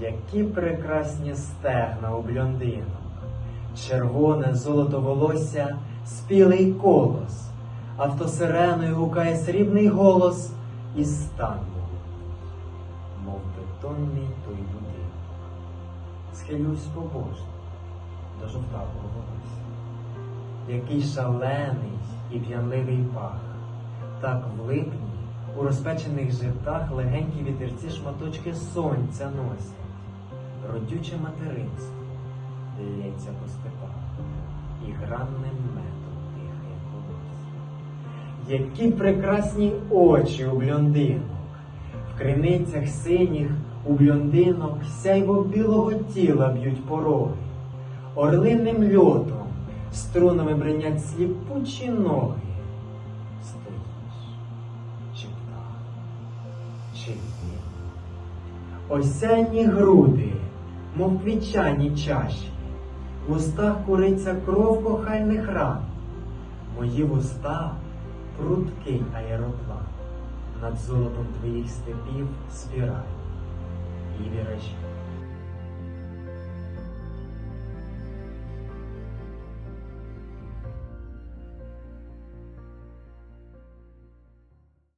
Які прекрасні стегна у блондинок, червоне золото волосся, спілий колос, автосиреною гукає срібний голос із Стамбулу, мов бетонний той будинок. Схилюсь побожно до жовтавого волосся. Який шалений і п'янливий пах, так в липні у розпечених житах легенькі вітерці шматочки сонця носять, родюче материнство лється по степах і гранним медом дихає колосся. Які прекрасні очі у блондинок, в криницях синіх у блондинок сяйво білого тіла б'ють пороги, орлинним льотом струнами бринять сліпучі ноги. Стоїш, чи птах, чи ні. Осянні груди, мов квітчані чаші, в устах куриться кров кохальних ран. Мої вуста прудкий аероплан, над золотом твоїх степів спіраль. І вірачі,